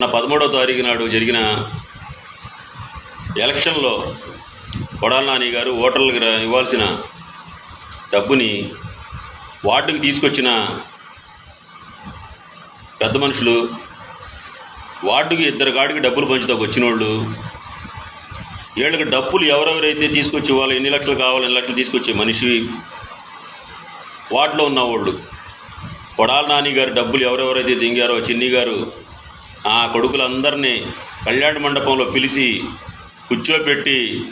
నా పదమూడవ తారీఖు నాడు జరిగిన ఎలక్షన్లో కొడాల నాని గారు ఓటర్లకు ఇవ్వాల్సిన డబ్బుని వార్డుకి తీసుకొచ్చిన పెద్ద మనుషులు వార్డుకి ఇద్దరు కాడికి డబ్బులు పంచుతాకు వచ్చిన వాళ్ళు వీళ్ళకి డబ్బులు ఎవరెవరైతే తీసుకొచ్చి ఇవ్వాలి ఎన్ని లక్షలు కావాలి ఎన్ని లక్షలు తీసుకొచ్చే మనిషి వార్డులో ఉన్నవాళ్ళు కొడాల నాని గారు డబ్బులు ఎవరెవరైతే దింగారో చిన్ని గారు ఆ కొడుకులందరినీ కళ్యాణ మండపంలో పిలిచి కూర్చోపెట్టి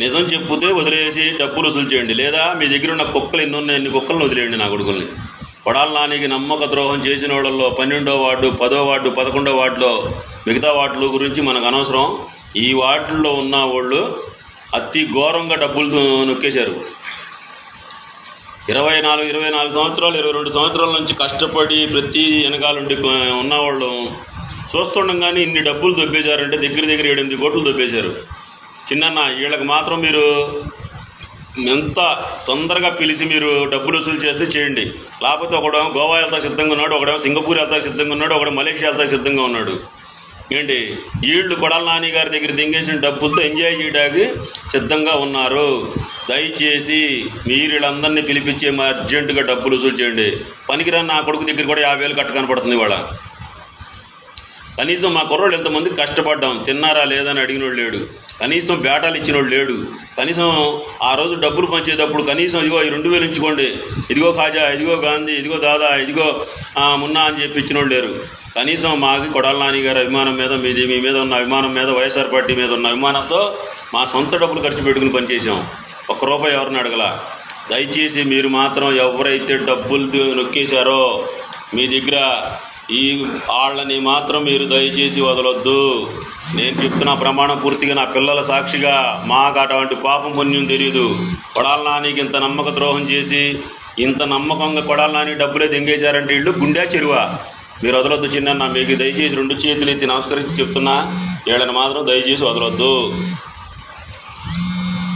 నిజం చెప్తే వదిలేసి డబ్బులు వసూలు చేయండి. లేదా మీ దగ్గర ఉన్న కుక్కలు ఎన్ని ఉన్నాయి అన్ని కుక్కలను వదిలేయండి నా కొడుకుల్ని. కొడాల నానికి నమ్మక ద్రోహం చేసిన వాళ్ళల్లో పన్నెండో వార్డు పదో వార్డు పదకొండో వార్డులో మిగతా వార్డుల గురించి మనకు అనవసరం. ఈ వార్డుల్లో ఉన్న వాళ్ళు అతి ఘోరంగా డబ్బులు నొక్కేశారు. ఇరవై నాలుగు ఇరవై నాలుగు సంవత్సరాలు ఇరవై రెండు సంవత్సరాల నుంచి కష్టపడి ప్రతి వెనకాలండి ఉన్నవాళ్ళు చూస్తుండగానే ఇన్ని డబ్బులు దొబ్బేశారంటే దగ్గర దగ్గర ఏడెనిమిది కోట్లు దొబ్బేశారు. చిన్న వీళ్ళకి మాత్రం మీరు ఎంత తొందరగా పిలిచి మీరు డబ్బులు వసూలు చేస్తే చేయండి. లేకపోతే ఒకడేమో గోవా వెళ్తా సిద్ధంగా ఉన్నాడు ఒకడేమో సింగపూర్ వెళ్తా సిద్ధంగా ఉన్నాడు ఒకడు మలేషియా వెళ్తా సిద్ధంగా ఉన్నాడు. ఏంటి? వీళ్ళు కొడాల నాని గారి దగ్గర దింగేసిన డబ్బులతో ఎంజాయ్ చేయడానికి సిద్ధంగా ఉన్నారు. దయచేసి మీరు వీళ్ళందరినీ పిలిపించే అర్జెంటుగా డబ్బులు వసూలు చేయండి. పనికిరాని నా కొడుకు దగ్గర కూడా యాభై వేలు కట్ట కనపడుతుంది ఇవాళ. కనీసం మా కుర్రోళ్ళు ఎంతమంది కష్టపడ్డాం? తిన్నారా లేదని అడిగినోడు లేడు. కనీసం బేటాలు ఇచ్చినోడు లేడు. కనీసం ఆ రోజు డబ్బులు పంచేటప్పుడు కనీసం ఇదిగో ఈ రెండు వేలు ఉంచుకోండి. ఇదిగో ఖాజా ఇదిగో గాంధీ ఇదిగో దాదా ఇదిగో మున్నా అని చెప్పి ఇచ్చినోడు లేరు. కనీసం మాకి కొడాల నాని గారి అభిమానం మీద మీది మీ మీద ఉన్న అభిమానం మీద వైఎస్ఆర్ పార్టీ మీద ఉన్న అభిమానంతో మా సొంత డబ్బులు ఖర్చు పెట్టుకుని పనిచేసాం ఒక్క రూపాయి ఎవరిని అడగల. దయచేసి మీరు మాత్రం ఎవరైతే డబ్బులు నొక్కేశారో మీ దగ్గర ఈ వాళ్ళని మాత్రం మీరు దయచేసి వదలొద్దు. నేను చెప్తున్న ప్రమాణం పూర్తిగా నా పిల్లల సాక్షిగా మాకు అటువంటి పాపం పుణ్యం తెలియదు కొడాల నానికి ఇంత నమ్మక ద్రోహం చేసి ఇంత నమ్మకంగా కొడాల నాని డబ్బులే దెంగేశారంటే ఇళ్ళు గుండె చెరువ. మీరు వదలొద్దు చిన్న మీకు దయచేసి రెండు చేతులు ఎత్తి నమస్కరించి చెప్తున్నా వీళ్ళని మాత్రం దయచేసి వదలొద్దు.